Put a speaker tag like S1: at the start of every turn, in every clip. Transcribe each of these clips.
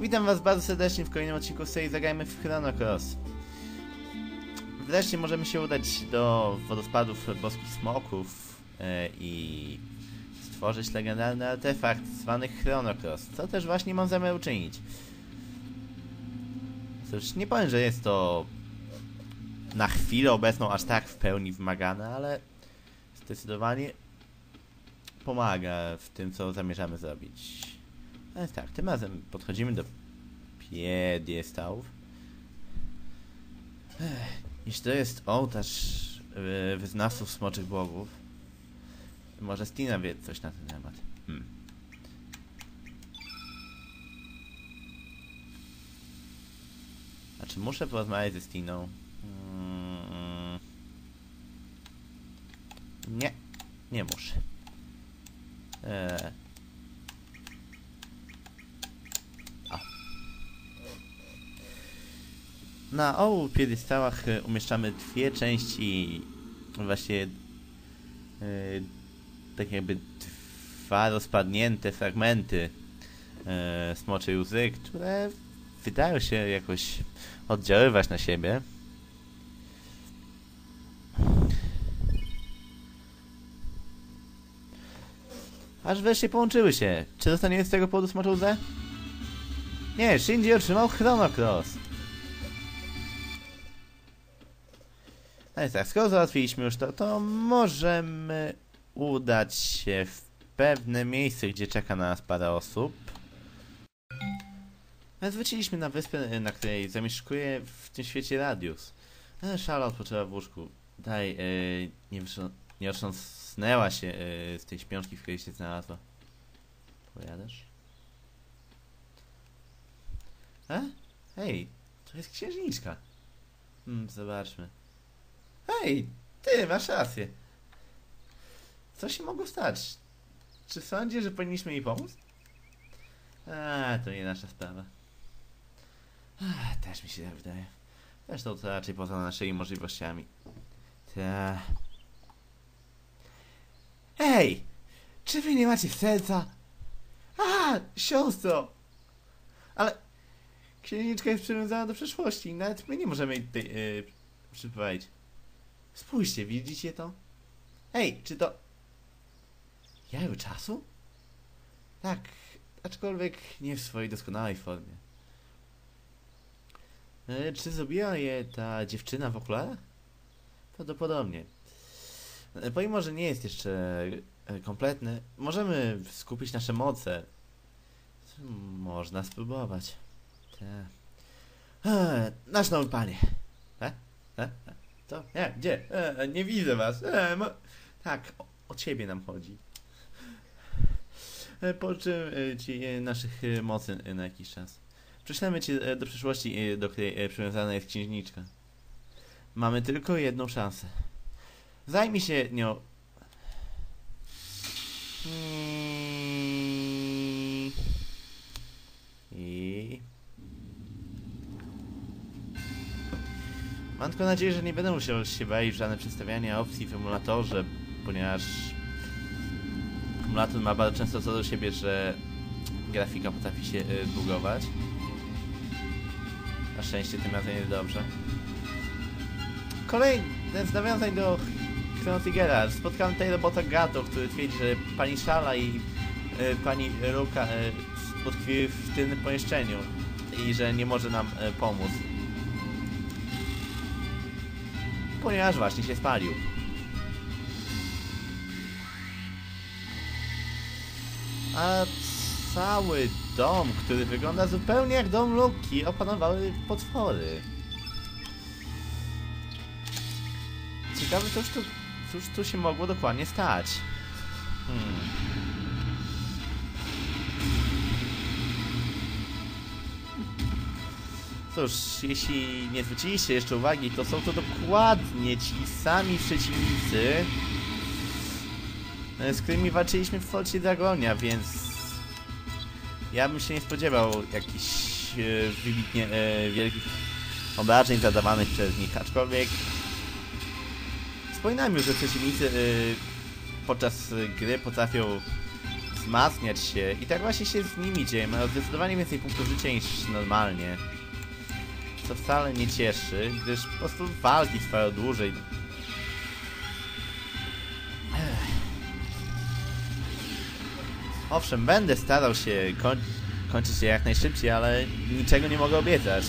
S1: Witam was bardzo serdecznie w kolejnym odcinku serii Zagrajmy w Chrono Cross. Wreszcie możemy się udać do wodospadów boskich smoków e, i stworzyć legendarny artefakt zwany Chrono Cross, co też właśnie mam zamiar uczynić. Cóż, nie powiem, że jest to na chwilę obecną aż tak w pełni wymagane, ale zdecydowanie pomaga w tym, co zamierzamy zrobić. Więc tak, tym razem podchodzimy do piedestałów. Jeśli to jest ołtarz e, wyznawców smoczych bogów, może Stina wie coś na ten temat. Hmm. Znaczy muszę porozmawiać ze Stiną. Mm. Nie, nie muszę. Eee. Na obu piedestałach e, umieszczamy dwie części, właśnie e, tak jakby dwa rozpadnięte fragmenty e, smoczej łzy, które wydają się jakoś oddziaływać na siebie. Aż wreszcie połączyły się. Czy dostaniemy z tego powodu smoczą łzę? Nie, Shinji otrzymał Chrono No tak, skoro załatwiliśmy już to, to możemy udać się w pewne miejsce, gdzie czeka na nas parę osób. Więc wróciliśmy na wyspę, na której zamieszkuje w tym świecie Radius. E, Szala odpoczęła w łóżku. Daj, e, nie, nie otrząsnęła się e, z tej śpiączki, w której się znalazła. Powiadasz? E? Hej, to jest księżniczka. Hmm, zobaczmy. Hej, ty, masz rację. Co się mogło stać? Czy sądzisz, że powinniśmy jej pomóc? A, to nie nasza sprawa. Też mi się tak wydaje. Zresztą to raczej poza naszymi możliwościami. Ta. Ej! Czy wy nie macie serca? A, siostro! Ale księżniczka jest przywiązana do przeszłości. Nawet my nie możemy jej tutaj yy, przyprowadzić. Spójrzcie, widzicie to? Ej, czy to... Jajo czasu? Tak, aczkolwiek nie w swojej doskonałej formie. E, czy zrobiła je ta dziewczyna w okularach? Prawdopodobnie. E, pomimo, że nie jest jeszcze e, kompletny, możemy skupić nasze moce. Można spróbować. Tak. E, nasz nowy panie. E? E? E? To? Nie, gdzie? E, nie widzę was. E, mo... Tak, o, o ciebie nam chodzi. E, Po czym e, ci e, naszych e, mocy e, na jakiś czas. Prześlemy cię e, do przyszłości, e, do której e, przywiązana jest księżniczka. Mamy tylko jedną szansę. Zajmij się nią. Mm. Mam tylko nadzieję, że nie będę musiał się bawić w żadne przedstawianie opcji w emulatorze, ponieważ emulator ma bardzo często co do siebie, że grafika potrafi się y, bugować. Na szczęście tym razem jest dobrze. Kolejny z nawiązań do Chrono Triggera. Spotkałem tutaj robota Gato, który twierdzi, że pani Szala i y, pani Ruka y, utkwiły w tylnym pomieszczeniu i że nie może nam pomóc. Ponieważ właśnie się spalił. A cały dom, który wygląda zupełnie jak dom Luki, opanowały potwory. Ciekawe, cóż tu, cóż tu się mogło dokładnie stać. Hmm. Cóż, jeśli nie zwróciliście jeszcze uwagi, to są to dokładnie ci sami przeciwnicy, e, z którymi walczyliśmy w Forcie Dragonia, więc ja bym się nie spodziewał jakichś e, wybitnie e, wielkich obrażeń zadawanych przez nich, aczkolwiek wspominałem już, że przeciwnicy e, podczas gry potrafią wzmacniać się i tak właśnie się z nimi dzieje. Mają zdecydowanie więcej punktów życia niż normalnie. Co wcale nie cieszy, gdyż po prostu walki trwają dłużej. Owszem, będę starał się koń kończyć je jak najszybciej, ale niczego nie mogę obiecać.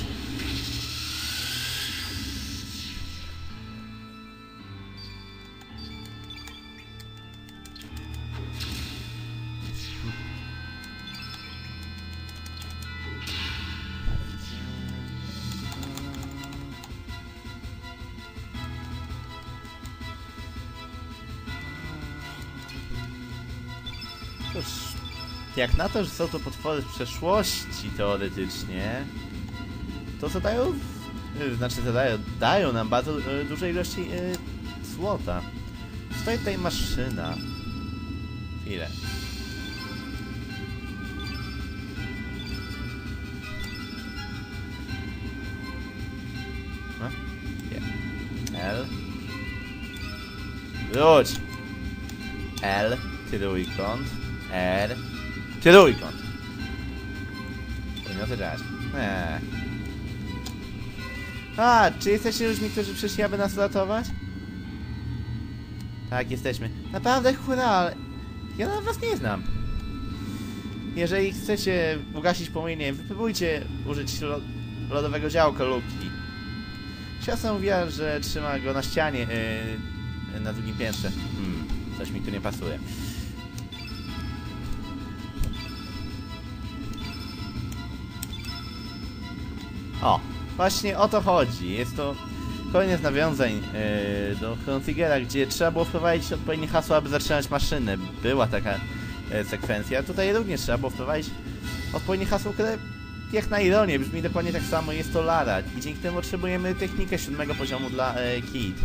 S1: Cóż, jak na to, że są to potwory z przeszłości teoretycznie, to zadają, y, znaczy zadają, dają nam bardzo y, duże ilości y, złota. Stoi tutaj maszyna. Chwilę. No? L. Wróć! L, trójkąt, R, trójkąt. Podmioty dać. Eee. A, czy jesteście ludźmi, którzy przyszli, aby nas ratować? Tak, jesteśmy. Naprawdę hurra, ale ja na was nie znam. Jeżeli chcecie ugasić płomienie, wypróbujcie użyć lo lodowego działka Luki. Siostra mówiła, że trzyma go na ścianie yy, na drugim piętrze. Hmm, coś mi tu nie pasuje. O, właśnie o to chodzi. Jest to kolejne z nawiązań yy, do Chrono Triggera, gdzie trzeba było wprowadzić odpowiednie hasło, aby zatrzymać maszynę. Była taka yy, sekwencja. Tutaj również trzeba było wprowadzić odpowiednie hasło, które jak na ironię brzmi dokładnie tak samo. Jest to Lara i dzięki temu otrzymujemy technikę siódmego poziomu dla yy, Kid.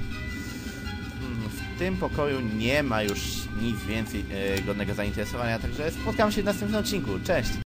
S1: Mm, W tym pokoju nie ma już nic więcej godnego zainteresowania, także spotkamy się w następnym odcinku. Cześć!